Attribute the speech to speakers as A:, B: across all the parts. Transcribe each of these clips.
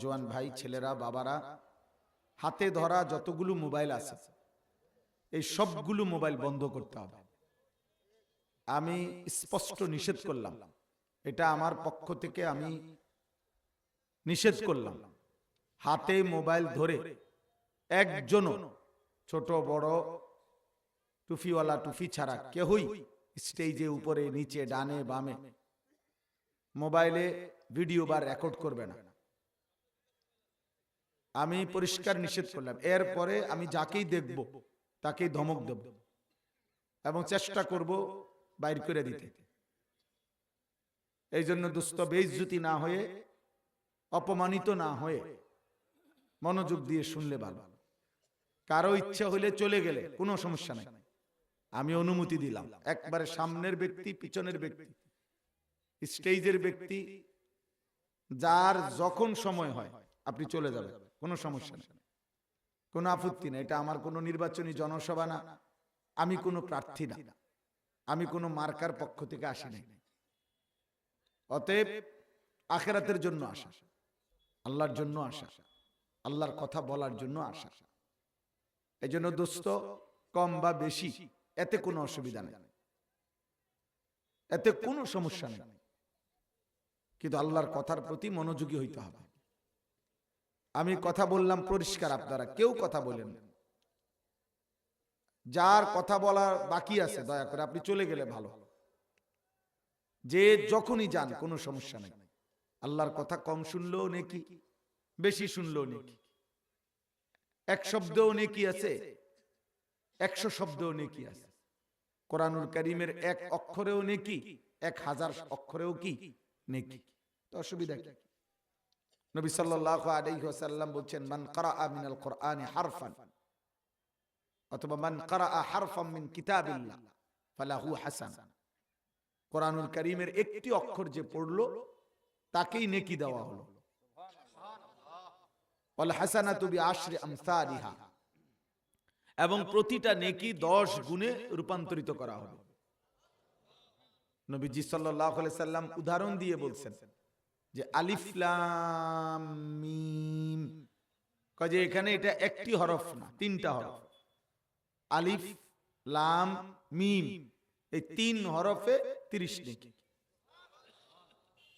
A: নওজোয়ান ভাই, ছেলেরা, বাবারা, হাতে ধরা যতগুলো মোবাইল আছে, এই সবগুলো মোবাইল বন্ধ করতে হবে। আমি স্পষ্ট নিষেধ করলাম। এটা আমার পক্ষ থেকে আমি নিষেধ করলাম। হাতে মোবাইল ধরে একজনও ছোট, বড়, টুফিওয়ালা, টুফি ছাড়া কেহই স্টেজে উপরে, নিচে, ডানে, বামে মোবাইলে ভিডিও বা রেকর্ড করবে না। আমি পরিষ্কার নিষেধ করলাম। এরপরে আমি যাকেই দেখব, তাকেই ধমক দেব এবং চেষ্টা করব বাইর করে দিতে। এই জন্য দুস্থ বেইজ্জুতি না হয়ে, অপমানিত না হয়ে মনোযোগ দিয়ে শুনলে ভালো। কারও ইচ্ছা হইলে চলে গেলে কোনো সমস্যা নাই। আমি অনুমতি দিলাম। একবারে সামনের ব্যক্তি, পিছনের ব্যক্তি, স্টেজের ব্যক্তি, যার যখন সময় হয়, আপনি চলে যাবেন। কোনো সমস্যা নেই। কোনো আপত্তি নেই। এটা আমার কোনো নির্বাচনী জনসভা না। আমি কোনো প্রার্থী না। আমি কোনো মার্কার পক্ষ থেকে আসি নাই। অতএব আখেরাতের জন্য আসা। আল্লাহর জন্য আসা। আল্লাহর কথা বলার জন্য আসা। এই জন্য দোস্ত কম বা বেশি এতে কোনো অসুবিধা নেই। এতে কোনো সমস্যা নেই। কিন্তু আল্লাহর কথার প্রতি মনোযোগী হইতে হবে। আমি কথা বললাম পরিষ্কার আপনারা কেউ কথা বলেন যার কথা বলা বাকি আছে দয়া করে আপনি চলে গেলে ভালো। যে যখনই যান কোনো সমস্যা নেই। আল্লাহর কথা কম শুনলেও নেকি বেশি শুনলেও নেকি। এক শব্দও নেকি আছে একশো শব্দও নেকি আছে। কোরআনুল করিমের এক অক্ষরেও নেকি এক হাজার অক্ষরেও কি নেকি। তো অসুবিধা কি? নবী সাল্লাল্লাহু আলাইহি ওয়াসাল্লাম বলছেন মান কারাআ মিনাল কোরআনি হারফান অথবা মান কারাআ হারফাম মিন কিতাবিল্লাহ ফালাহু হাসান। কোরআনুল করিমের একটি অক্ষর যে পড়ল তাকেই নেকি দেওয়া হলো। ওয়াল হাসানাতু বিআশরি আমসালিহা। এবং প্রতিটা নেকি দশ গুণে রূপান্তরিত করা হবে নবীজি সাল্লাল্লাহু আলাইহি সাল্লাম উদাহরণ দিয়ে বলছেন যে আলিফ লাম মিম। কাজে এখানে এটা একটি হরফ না তিনটা হরফ। আলিফ লাম মিম। এই তিন হরফে তিরিশ নেকি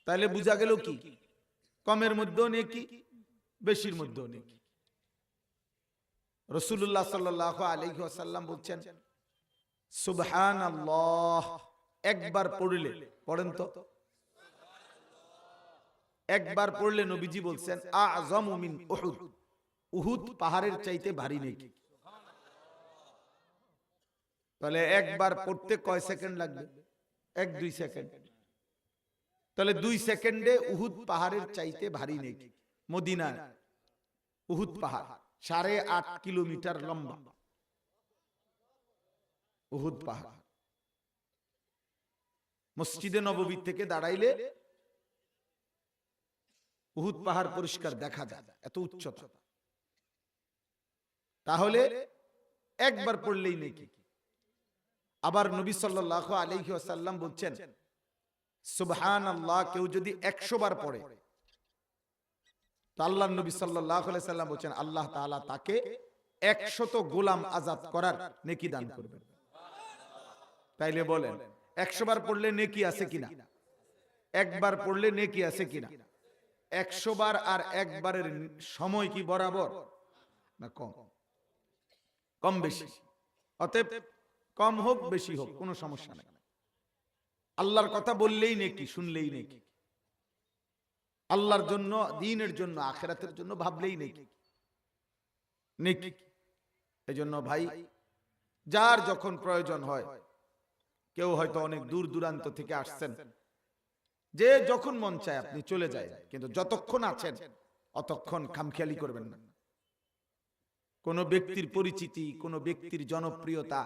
A: তাহলে বোঝা গেল কি? কমের মধ্যেও নেকি বেশির মধ্যেও নেকি। রসুল্লাহ সাল্লাহ আলহি আসাল্লাম বলছেন সুবহান আল্লাহ একবার পড়লে পড়েন তো। একবার পড়লে নবীজি বলছেন আজম মিন উহুদ। উহুদ পাহাড়ের চাইতে ভারী নেকি। তাহলে একবার পড়তে কয় সেকেন্ড লাগবে? এক, দুই সেকেন্ড। তাহলে দুই সেকেন্ডে উহুদ পাহাড়ের চাইতে ভারী নেকি? মদিনা উহুদ পাহাড়, সাড়ে আট কিলোমিটার লম্বা। উহুদ পাহাড়। মসজিদে নববী থেকে দাঁড়াইলে উহুদ পাহাড় পরিষ্কার দেখা যায় এত উচ্চতা। তাহলে একবার পড়লেই নেকি। আবার নবী সাল্লাহ আলহি আসাল্লাম বলছেন সুবহান আল্লাহ কেউ যদি একশো বার পড়ে। তো আল্লাহ নবী সাল্লাহ সাল্লাম বলছেন আল্লাহ তাআলা তাকে একশত গোলাম আজাদ করার নেকি দান করবেন। তাইলে বলেন একশো বার পড়লে নেকি আছে কিনা? একবার পড়লে নেকি আছে কিনা? একশো বার আর একবারের সময় কি বরাবর? না, কম। কম বেশি। অতএব কম হোক, বেশি হোক, কোনো সমস্যা নেই। আল্লাহর কথা বললেই নেকি, শুনলেই নেকি। আল্লাহর জন্য, দিনের জন্য, আখেরাতের জন্য ভাবলেই নেকি। নেকি। এই জন্য ভাই, যার যখন প্রয়োজন হয়, কেউ হয়তো অনেক দূর দূরান্ত থেকে আসছেন যে যখন মন চায় আপনি চলে যায়, কিন্তু যতক্ষণ আছেন, অতক্ষণ খামখেয়ালি করবেন না। কোন ব্যক্তির পরিচিতি, কোন ব্যক্তির জনপ্রিয়তা,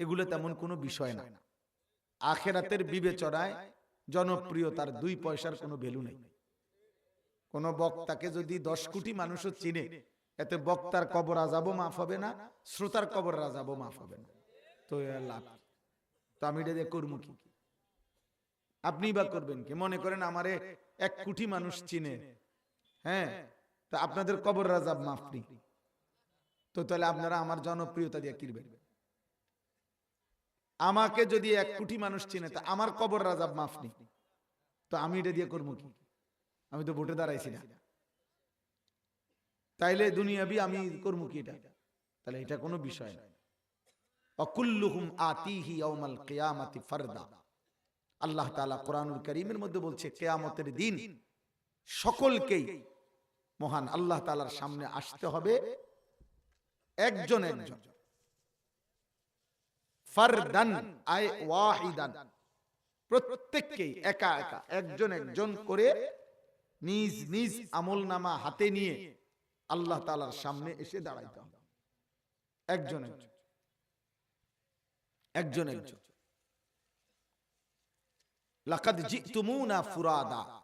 A: এগুলো তেমন কোনো বিষয় না। আখেরাতের বিবেচনায় জনপ্রিয়তার দুই পয়সার কোনো ভ্যালু নেই। কোন বক্তাকে যদি দশ কোটি মানুষও চিনে, এতে বক্তার কবর আজাবও মাফ হবে না, শ্রোতার কবর আজাবও মাফ হবে না। তো লাভ তো আমি এটা দিয়ে করব কি? আপনি বা করবেন কি? মনে করেন আমারে এক কোটি মানুষ চিনে। হ্যাঁ? তো আপনাদের কবর রাজাব মাফ নেই। তো তাহলে আপনারা আমার জনপ্রিয়তা দিয়ে কিনবেন আমাকে যদি এক কোটি মানুষ চিনে, তা আমার কবর রাজাব মাফ নেই। তো আমি এটা দিয়ে করব কি? আমি তো ভোটে দাঁড়াইছি না। তাইলে দুনিয়াবি আমি করব কি এটা? তাহলে এটা কোনো বিষয় না। অকুল্লুহুম আতিহি ইয়াউমাল কিয়ামাতি ফারদা। আল্লাহ তাআলা কোরআনুল কারীমের মধ্যে বলছে, কিয়ামতের দিন সকলকেই মহান আল্লাহ তাআলার সামনে আসতে হবে। একজন একজন। ফারদান প্রত্যেককেই একা একা, একজন একজন করে নিজ নিজ আমল নামা হাতে নিয়ে আল্লাহ তালার সামনে এসে দাঁড়াইতে হবে। একজন একজন। একজন একজন। লাকাদ জিতুমুনা ফুরাদা।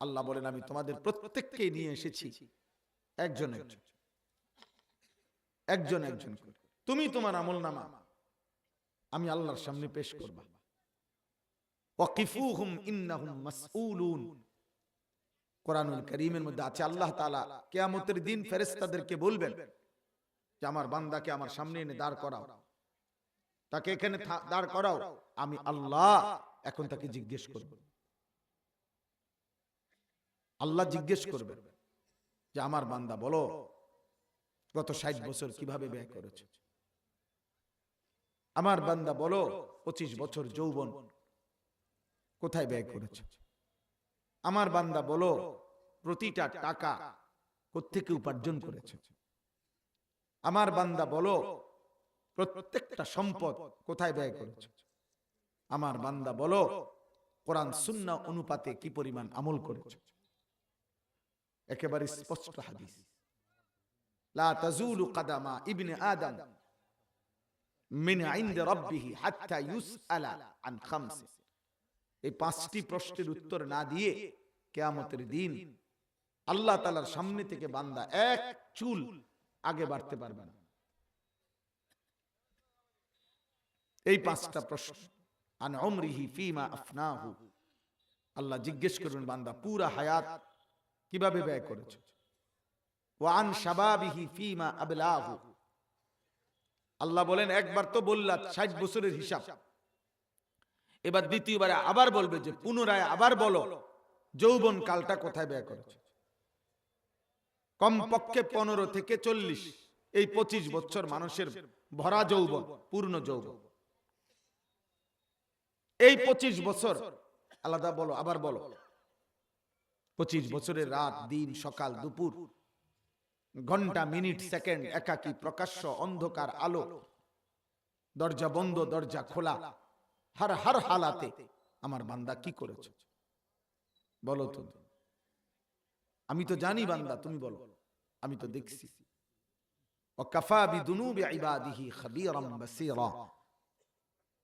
A: আল্লাহ বলেন আমি তোমাদের প্রত্যেককে নিয়ে এসেছি। একজন একজন একজন। একজন করে। তুমি তোমার আমল নামা। আমি আল্লাহর সামনে পেশ করবা। ওয়াকিফুহুম ইন্নাহুম মাসউলুন। কোরআনুল কারীমের মধ্যে আছে আল্লাহ তাআলা কিয়ামতের দিন ফেরেশতাদেরকে বলবেন যে আমার বান্দাকে আমার সামনে এনে দাঁড় করাও। তাকে এখানে দাঁড় করাও। আমি আল্লাহ এখন তাকে জিজ্ঞেস করব। আল্লাহ জিজ্ঞেস করবেন যে আমার বান্দা বলো গত ষাট বছর কীভাবে ব্যয় করেছে? আমার বান্দা বলো পঁচিশ বছর যৌবন কোথায় ব্যয় করেছে? আমার বান্দা বলো প্রতিটা টাকা কোত্থেকে উপার্জন করেছে? আমার বান্দা বলো প্রত্যেকটা সম্পদ কোথায় ব্যয় করেছে? আমার বান্দা বলো, কোরআন সুন্নাহ অনুপাতে কি পরিমাণ আমল করেছে? একেবারে স্পষ্ট হাদিস। লা তাজুলু কাদামা ইবনে আদম মিন ইনদি রাব্বিহি হাত্তা ইউসআলা আন খামস। এই পাঁচটি প্রশ্নের উত্তর না দিয়ে কিয়ামতের দিন আল্লাহ তাআলার সামনে থেকে বান্দা এক চুল আগে বাড়তে পারবে না। এই পাঁচটা প্রশ্ন। আন আফনাহু। আল্লাহ জিজ্ঞেস করবেন, বান্দা, পুরা হায়াত কীভাবে ব্যয় করেছে? ওয়ান শাবাবিহি ফিমা আবলাহু। আল্লাহ বলেন, একবার তো বললা ষাট বছরের হিসাব। এবার দ্বিতীয়বারে আবার বলবে যে, পুনরায় আবার বলো, যৌবন কালটা কোথায় ব্যয় করেছে? কমপক্ষে পনেরো থেকে চল্লিশ, এই পঁচিশ বছর মানুষের ভরা যৌবন, পূর্ণ যৌবন। এই পঁচিশ বছর। আলাদা বলো, আবার বলো। পঁচিশ বছরের রাত, দিন, সকাল, দুপুর। ঘণ্টা, মিনিট, সেকেন্ড, একাকি, প্রকাশ্য, অন্ধকার, আলো। দরজা বন্ধ, দরজা খোলা। হার হার হালাতে। আমার বান্দা কি করেছে? বলো তুমি আমি তো জানি বান্দা, তুমি বলো। আমি তো দেখছি।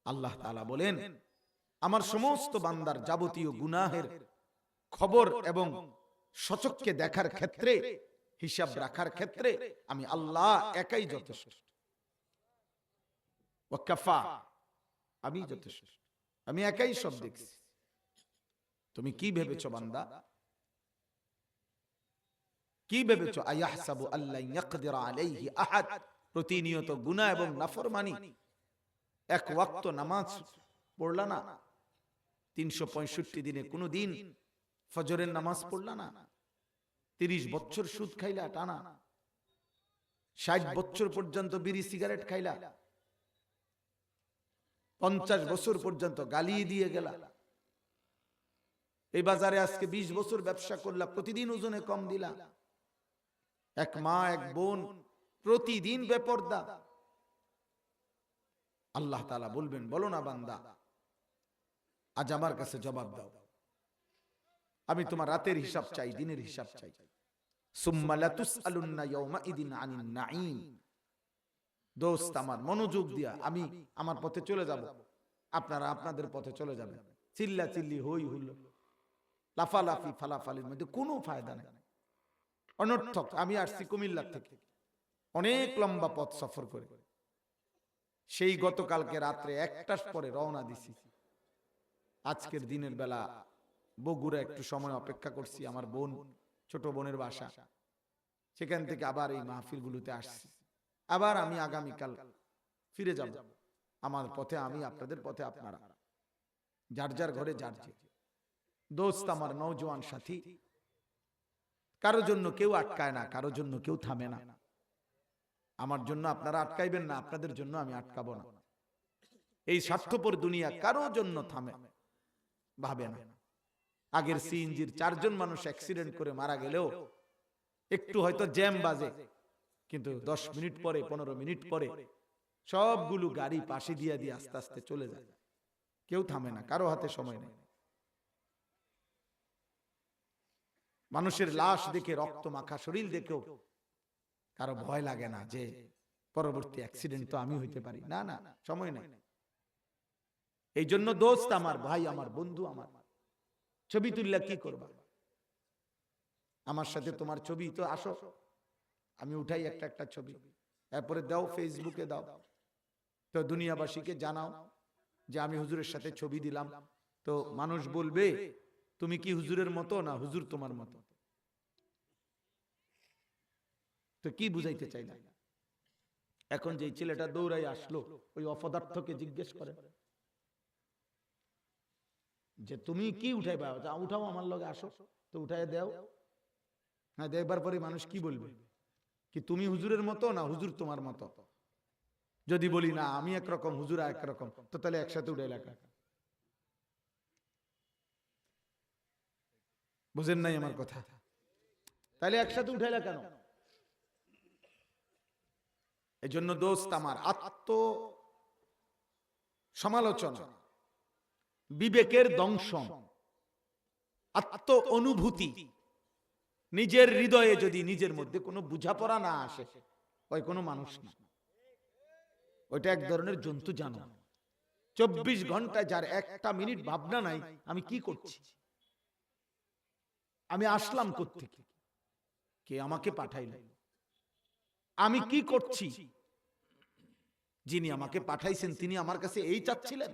A: আল্লাহ বলেন আমার সমস্ত বান্দার যাবতীয় গুনাহের খবর এবং সচককে দেখার ক্ষেত্রে, হিসাব রাখার ক্ষেত্রে আমি আল্লাহ একাই যথেষ্ট। আমি যথেষ্ট। আমি একাই সব দেখছি। তুমি কি ভেবেছো বান্দা? কি ভেবেছো? আয়াহসাবু আল্লাহ ইয়াকদির আলাইহি আহাদ? প্রতিনিয়ত গুনাহ এবং নাফরমানি। এক ওয়াক্ত নামাজ পড়লা না? তিনশো পঁয়ষট্টি দিনে কোনো দিন ফজরের নামাজ পড়লা না। তিরিশ বছর সুদ খাইলা, টানা। ষাট বছর পর্যন্ত বিড়ি, সিগারেট খাইলা। পঞ্চাশ বছর পর্যন্ত গালিয়ে দিয়ে গেলা। এই বাজারে আজকে বিশ বছর ব্যবসা করলা, প্রতিদিন ওজনে কম দিলা। এক মা, এক বোন, প্রতিদিন বেপর্দা। আল্লাহ তালা বলবেন, বলো না বান্দা আজ আমার কাছে জবাব দাও। আমি তোমার রাতের হিসাব চাই, দিনের হিসাব চাই। দোস্ত, আমার মনোযোগ দিয়া আমি আমার পথে চলে যাব। আপনারা আপনাদের পথে চলে চিল্লা চিল্লি, হই লাফালাফি, ফালাফালির মধ্যে কোনো ফায়দা নেই। অনর্থক, আমি আসছি কুমিল্লার থেকে। অনেক লম্বা পথ সফর করে। সেই গতকালকে রাত্রে একটার পরে রওনা দিছি। আজকের দিনের বেলা বগুড়া একটু সময় অপেক্ষা করছি আমার বোন, ছোট বোনের বাসা। সেখান থেকে আবার এই মাহফিলগুলোতে আসছি। আবার আমি আগামীকাল ফিরে যাব। আমার পথে আমি, আপনাদের পথে আপনারা। যার যার ঘরে যার যে। দোস্ত আমার নৌজওয়ান সাথী। কারও জন্য কেউ আটকায় না, কারও জন্য কেউ থামে না। আমার জন্য আপনারা আটকাইবেন না, আপনাদের জন্য আমি আটকাবো না। এই স্বার্থপর দুনিয়া কারও জন্য থামে। ভাবে না। আগের সিএনজির চারজন মানুষ অ্যাক্সিডেন্ট করে মারা গেলেও একটু হয়তো জ্যাম বাজে কিন্তু দশ মিনিট পরে পনেরো মিনিট পরে সবগুলো গাড়ি পাশে দিয়ে দিয়ে আস্তে আস্তে চলে যায়। কেউ থামে না কারও হাতে সময় নেই। মানুষের লাশ দেখে রক্ত মাখা শরীর দেখেও কারও ভয় লাগে না যে পরবর্তী অ্যাক্সিডেন্ট তো আমি হইতে পারি। না না সময় নেই। এই জন্য দোস্ত আমার, ভাই আমার, বন্ধু আমার, ছবি তুললে কি করবা? আমার সাথে তোমার ছবি তো আসো। আমি উঠাই একটা একটা ছবি। এরপরে দাও ফেসবুকে দাও। তো দুনিয়াবাসীকে জানাও যে আমি হুজুরের সাথে ছবি দিলাম। তো মানুষ বলবে, তুমি কি হুজুরের মতো না হুজুর তোমার মতো? তো কি বুঝাইতে চাইলা? এখন যে ছেলেটা দৌড়াই আসলো, ওই অপদার্থকে জিজ্ঞেস করে যে তুমি কি উঠাইবা? যা উঠাও আমার লগে, আসো। তো উঠাই দেও। হ্যাঁ দেখবার পরে মানুষ কি বলবে? কি তুমি হুজুরের মতো না হুজুর তোমার মতো? যদি বলি, না, আমি একরকম, হুজুর একরকম, তো তাহলে একসাথে উঠে এলাকা বুঝেন নাই আমার কথা? তাহলে একসাথে উঠাইলা কেন? এই জন্য দোস্ত আমার আত্ম সমালোচনা বিবেকের দংশন আত্ম অনুভূতি নিজের হৃদয়ে যদি নিজের মধ্যে কোনো বুঝাপড়া না আসে, ওই কোনো মানুষ না। ওইটা এক ধরনের জন্তু জানো চব্বিশ ঘণ্টা যার একটা মিনিট ভাবনা নাই, আমি কি করছি? আমি আসলাম কোথেকে কে আমাকে পাঠাইলেন আমি কি করছি? যিনি আমাকে পাঠাইছেন, তিনি আমার কাছে এই চাচ্ছিলেন?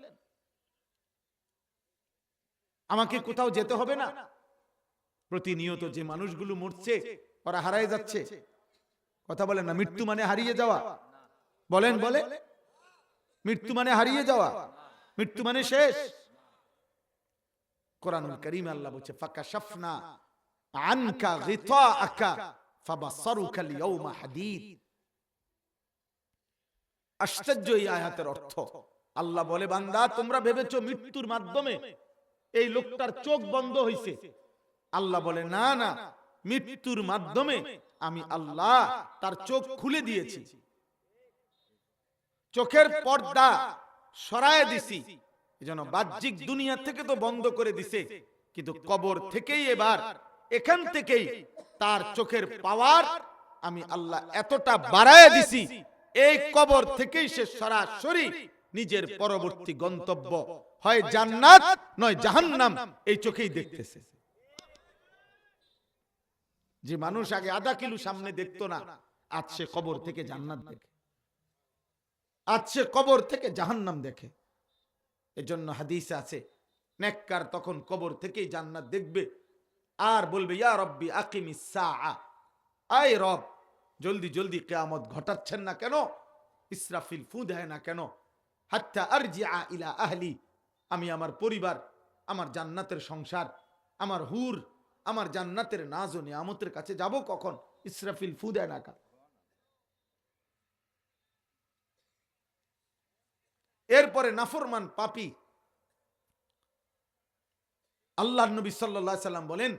A: আমাকে কোথাও যেতে হবে না। প্রতিনিয়ত যে মানুষগুলো মরছে ওরা হারায় যাচ্ছে। কথা বলেন না মৃত্যু মানে হারিয়ে যাওয়া। বলেন বলে। মৃত্যু মানে হারিয়ে যাওয়া। মৃত্যু মানে শেষ। কোরআনুল করিম আল্লাহ বলছে ফাঁকা শাফনা আনকা গিতাআকা ফাবাসারুকা আল-ইয়াওমা হাদীদ। আশ্চর্য এই আয়াতের অর্থ। আল্লাহ বলে বান্দা তোমরা ভেবেছো মৃত্যুর মাধ্যমে এই লোকটার চোখ বন্ধ হইছে। আল্লাহ বলে, না না, মৃত্যুর মাধ্যমে আমি আল্লাহ তার চোখ খুলে দিয়েছি। চোখের পর্দা সরায় দিছি। এজন্য বাহ্যিক দুনিয়া থেকে তো বন্ধ করে দিছে। কিন্তু কবর থেকেই এবার, এখান থেকেই তার চোখের পাওয়ার আমি আল্লাহ এতটা বাড়ায় দিছি। এই কবর থেকেই সে সরাসরি নিজের পরবর্তী গন্তব্য হয় জান্নাত নয় জাহান্নাম। এই চোখেই দেখতেছে। যে মানুষ আগে আধা কিলো সামনে দেখতো না আজ সে কবর থেকে জান্নাত দেখে। আজ সে কবর থেকে জাহান্নাম দেখে। এজন্য হাদিস আছে নেককার তখন কবর থেকেই জান্নাত দেখবে। আর বলবে ইয়া রব্বি আকিমি আয় রব জলদি জলদি কেয়ামত ঘটাচ্ছেন না কেন? ইসরাফিল ফু দেয় না কেন? হাত্তা আরজিআ ইলা আহলি। আমি আমার পরিবার, আমার জান্নাতের সংসার, আমার হুর, আমার জান্নাতের নাজ ও নিয়ামতের কাছে যাব কখন? ইসরাফিল ফু দেয় না কা এরপরে নাফরমান পাপি। আল্লাহ নবী সাল্লাহ সাল্লাম বলেন,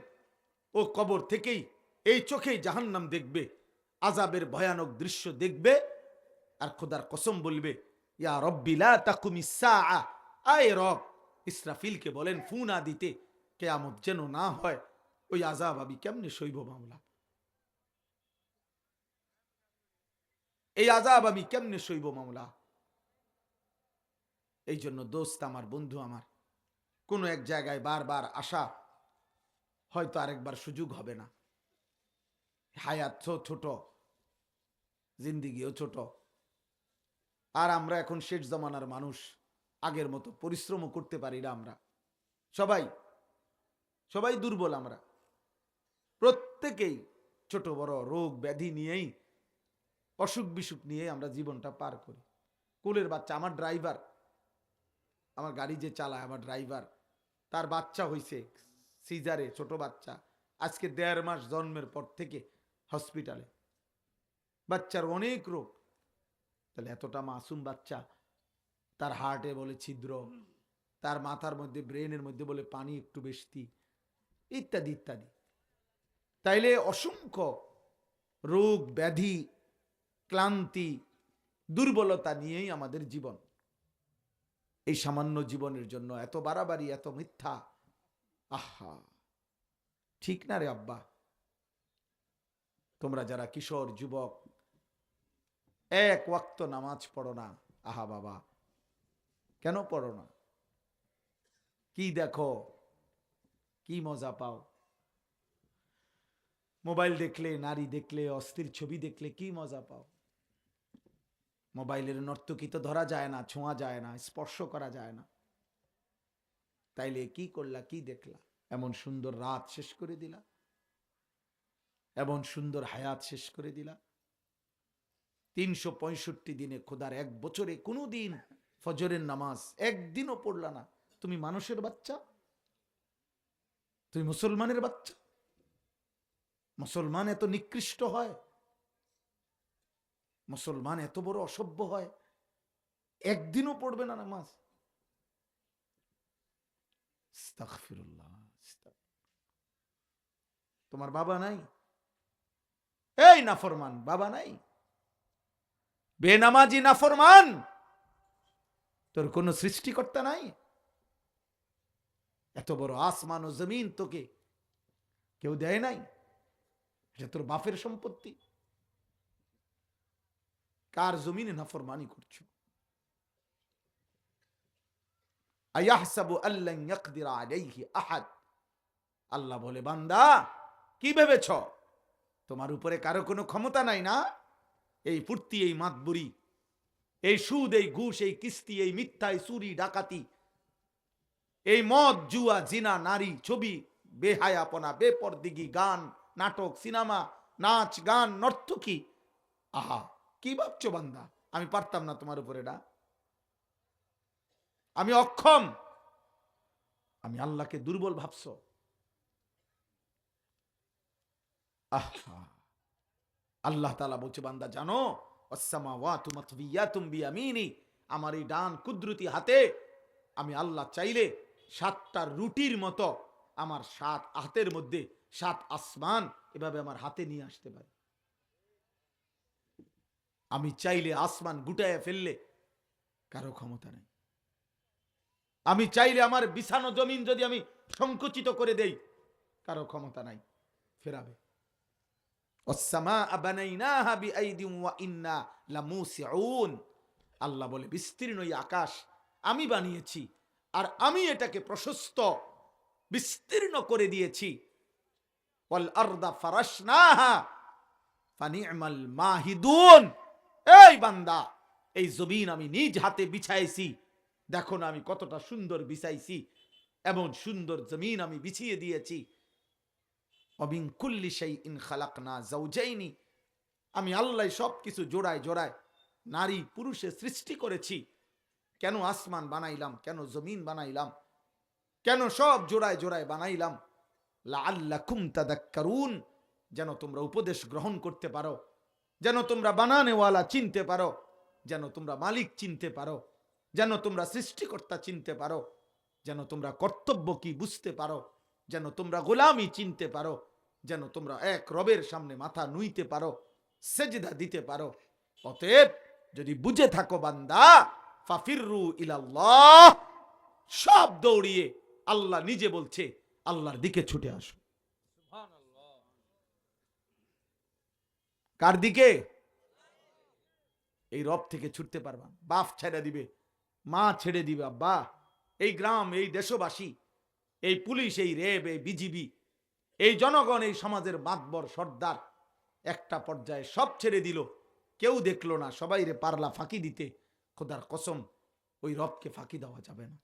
A: ও কবর থেকেই, এই চোখেই জাহান্নাম দেখবে আজাবের ভয়ানক দৃশ্য দেখবে আর খোদার কসম বলবে, ইয়া রব্বিলা তাকুমি সাআ। আয় রব, ইসরাফিলকে বলেন ফু না দিতে কেয়ামত যেন না হয়, ওই আজাব আমি কেমনে সইব মামলা এই আজাব আমি কেমনে সইব মামলা এই জন্য দোস্ত আমার, বন্ধু আমার, কোনো এক জায়গায় বারবার আসা হয়তো আরেকবার সুযোগ হবে না। হায়াত ছোট, জিন্দিগিও ছোট। আর আমরা এখন শেষ জমানার মানুষ। আগের মতো পরিশ্রমও করতে পারি না আমরা। সবাই সবাই দুর্বল আমরা। প্রত্যেকেই ছোট, বড় রোগ ব্যাধি নিয়েই, অসুখ বিসুখ নিয়ে আমরা জীবনটা পার করি। কুলের বাচ্চা, আমার ড্রাইভার, আমার গাড়ি যে চালায় আমার ড্রাইভার, তার বাচ্চা হইছে সিজারে, ছোট বাচ্চা। আজকে দেড় মাস জন্মের পর থেকে হসপিটালে। বাচ্চার অনেক রোগ। তাহলে এতটা মাসুম বাচ্চা তার হার্টে বলে ছিদ্র, তার মাথার মধ্যে, ব্রেনের মধ্যে বলে পানি একটু বেশি ইত্যাদি ইত্যাদি। তাইলে অসংখ্য রোগ, ব্যাধি, ক্লান্তি, দুর্বলতা নিয়েই আমাদের জীবন। এই সামান্য জীবনের জন্য এত বাড়াবাড়ি, এত মিথ্যা, আহা! ঠিক না রে আব্বা? তোমরা যারা কিশোর, যুবক, এক ওয়াক্ত নামাজ পড়ো না। আহা বাবা! কেন পড়ো না? কি দেখো? কি মজা পাও? মোবাইল দেখলে, নারী দেখলে, অস্থির ছবি দেখলে কি মজা পাও? মোবাইলের নর্তকী তো ধরা যায় না, ছোঁয়া যায় না, স্পর্শ করা যায় না। তাইলে কি করলা, কি দেখলা? এমন সুন্দর রাত শেষ করে দিলা? এমন সুন্দর হায়াত শেষ করে দিলা? তিনশো পঁয়ষট্টি দিনে খোদার এক বছরে কোনো দিন ফজরের নামাজ, একদিনও পড়লা না। তুমি মানুষের বাচ্চা? তুমি মুসলমানের বাচ্চা? মুসলমান এত নিকৃষ্ট হয়? মুসলমান এত বড় অসভ্য হয়? একদিনও পড়বে না নামাজ? তোমার বাবা নাই? এই নাফরমান, বাবা নাই? বেনামাজি নাফরমান! তোর কোনো সৃষ্টিকর্তা নাই? এত বড় আসমান ও জমিন তোকে কেউ দেয় নাই? এটা তোর বাপের সম্পত্তি। কার জমিনে নাফরমানি করছ? আল্লাহ বলে, বান্দা, কি ভেবেছ? তোমার উপরে কারও কোনো ক্ষমতা নাই না? এই ফুর্তি, এই মাতবুরি এই সুদ, এই ঘুষ, এই কিস্তি, এই মিথ্যা, এই চুরি, ডাকাতি, এই মদ, জুয়া, জিনা, নারী, ছবি, বেহায়াপনা, বেপরদিগি, গান, নাটক, সিনেমা, নাচ, গান, নর্তকী। আহা, কি ভাবছ বান্দা? আমি পারতাম না তোমার উপরে না। আমি অক্ষম। আমি আল্লাহকে দুর্বল ভাবছ। আল্লাহ তালা বলছে, বান্দা, জানো? আমার এই ডান কুদরতি হাতে আমি আল্লাহ চাইলে সাতটা রুটির মতো আমার সাত হাতের মধ্যে সাত আসমান এভাবে আমার হাতে নিয়ে আসতে পারি। আমি চাইলে আসমান গুটায় ফেললে কারও ক্ষমতা নেই। আমি চাইলে আমার বিছানো জমিন যদি আমি সংকুচিত করে দেই, কারও ক্ষমতা নাই। ফেরাবে। আল্লাহ বলে, বিস্তীর্ণ আকাশ আমি বানিয়েছি আর আমি এটাকে প্রশস্ত, বিস্তীর্ণ করে দিয়েছি। এই বান্দা, এই জমিন আমি নিজ হাতে বিছাইছি। দেখো না আমি কতটা সুন্দর বিছাইছি, এমন সুন্দর জমিন আমি বিছিয়ে দিয়েছি। সেই না আমি আল্লাহ সব কিছু জোড়ায় জোড়ায় নারী পুরুষে সৃষ্টি করেছি। কেন আসমান বানাইলাম? কেন জমিন বানাইলাম? কেন সব জোড়ায় জোড়ায় বানাইলাম? লাআল্লাকুম তাদাক্কারুন, যেন তোমরা উপদেশ গ্রহণ করতে পারো। যেন তোমরা বানানেওয়ালা চিনতে পারো। যেন তোমরা মালিক চিনতে পারো। যেন তোমরা সৃষ্টিকর্তা চিনতে পারো। যেন তোমরা কর্তব্য কি বুঝতে পারো। যেন তোমরা গোলামি চিনতে পারো, যেন তোমরা এক রবের সামনে মাথা নুইতে পারো, সেজদা দিতে পারো। অতএব যদি বুঝে থাকো বান্দা, ফাফিররু ইলাল্লাহ, সব দৌড়িয়ে আল্লাহ নিজে বলছে, আল্লাহর দিকে ছুটে আসো। কার দিকে? এই রব থেকে ছুটতে পারবা। বাপ ছেড়ে দিবে, মা ছেড়ে দিবে, আব্বা। এই গ্রাম, এই দেশবাসী এই পুলিশ, এই রেব, এই বিজিবি, এই জনগণ, এই সমাজের মাতবর সর্দার একটা পর্যায়ে সব ছেড়ে দিল। কেউ দেখল না সবাই রে পারলা ফাঁকি দিতে। খোদার কসম, ওই রবকে ফাঁকি দেওয়া যাবে না।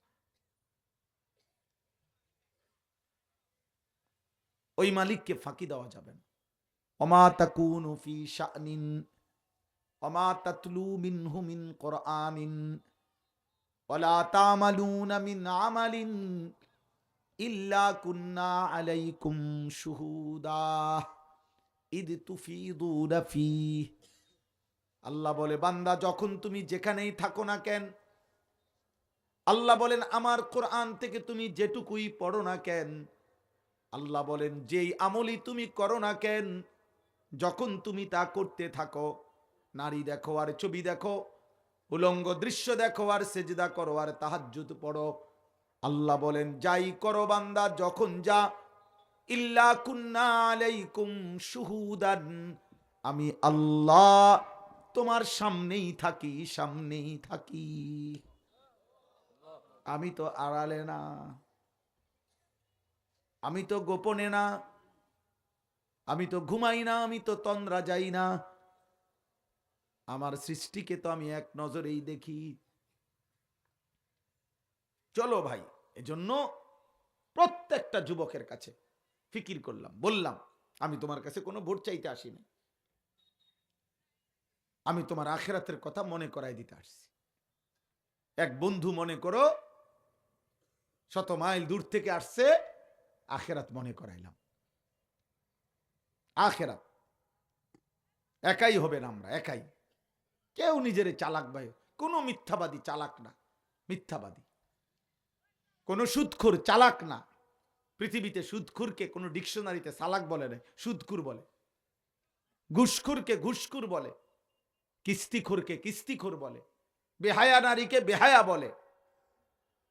A: ওই মালিককে ফাঁকি দেওয়া যাবে না। অমা আলাইকুম আল্লাহ বলে, বান্দা, যখন তুমি যেখানেই থাকো না কেন, আল্লাহ বলেন, আমার কোরআন থেকে তুমি যেটুকুই পড়ো না কেন, আল্লাহ বলেন, যেই আমলি তুমি করো না কেন, যখন তুমি তা করতে থাকো, নারী দেখো আর ছবি দেখো, উলঙ্গ দৃশ্য দেখো আর সেজদা করো আর তাহাজ্জুদ পড়ো আল্লাহ বলেন, যাই করো বান্দা, যখন যা, ইল্লা কুন্না আলাইকুম আমি আল্লাহ তোমার সামনেই থাকি সামনেই থাকি। আমি তো আড়ালে না, আমি তো গোপনে না, আমি তো ঘুমাই না, আমি তো তন্দ্রা যাই না। আমার সৃষ্টিকে তো আমি এক নজরেই দেখি। চলো ভাই এজন্য প্রত্যেকটা যুবকের কাছে ফিকির করলাম, বললাম, আমি তোমার কাছে কোনো ভোট চাইতে আসিনি। আমি তোমার আখেরাতের কথা মনে করাই দিতে আসছি। এক বন্ধু মনে করো, শত মাইল দূর থেকে আসছে, আখেরাত মনে করাইলাম। আখেরাত, একাই হবে না আমরা, একাই। কেউ নিজের চালাক ভাই, কোনো মিথ্যাবাদী চালাক না, মিথ্যাবাদী। কোনো সুদখুর চালাক না। পৃথিবীতে সুদখুরকে কোনো ডিকশনারিতে চালাক বলে না সুদখুর বলে। ঘুষখুরকে ঘুষখুর বলে, কিস্তিখুরকে কিস্তিখোর বলে, বেহায়া নারীকে বেহায়া বলে।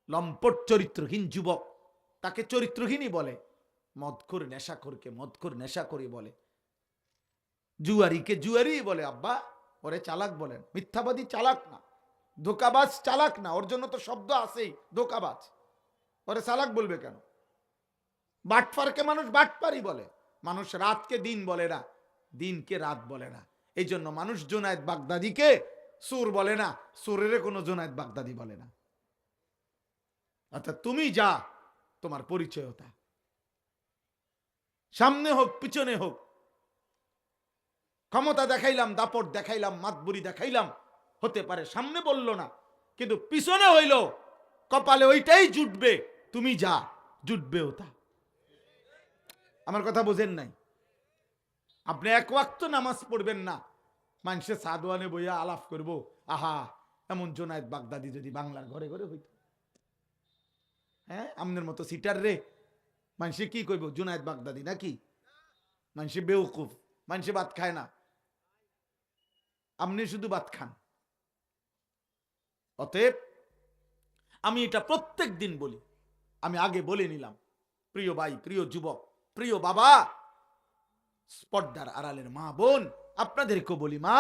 A: লম্পট চরিত্রহীন যুবক তাকে চরিত্রহীনই বলে, মদখোর নেশাখোরকে মদখোর নেশাখোরি বলে। জুয়ারিকে জুয়ারি বলে, আব্বা, ওরে চালাক বলেন। মিথ্যাবাদী চালাক না, ধোকাবাজ চালাক না, ওর জন্য তো শব্দ আছেই, ধোকাবাজ। ওরে চালাক বলবে কেন? বাটপারকে মানুষ বাটপারই বলে। মানুষ রাতকে দিন বলে না, দিনকে রাত বলে না। এই জন্য মানুষ জোনায়েদ বাগদাদিকে সুর বলে না, সুরের কোনো জোনায়েদ বাগদাদি বলে না। অর্থাৎ তুমি যা, তোমার পরিচয়তা সামনে হোক, পিছনে হোক। ক্ষমতা দেখাইলাম, দাপট দেখাইলাম, মাতবুরি দেখাইলাম, হতে পারে সামনে বলল না, কিন্তু পিছনে হইল, কপালে ওইটাই জুটবে। তুমি যা জুটবে ওটা আমার কথা বোঝেন নাই। আপনি এক ওয়াক্ত নামাজ পড়বেন না। মানুষের সাদওয়ানে বইয়া আলাপ করব, আহা, এমন জোনায়েদ বাগদাদি যদি বাংলার ঘরে ঘরে হইত। হ্যাঁ আমনের মতো সিটার রে। মানুষে কি কইব, জোনায়েদ বাগদাদি নাকি? মানুষে বেউকুফ মানুষে ভাত খায় না। আপনি শুধু ভাত খান। অতএব, আমি এটা প্রত্যেক দিন বলি। আমি আগে বলে নিলাম, প্রিয় ভাই, প্রিয় যুবক, প্রিয় বাবা, স্পর্ধার আড়ালের মা বোন আপনাদেরকে বলি মা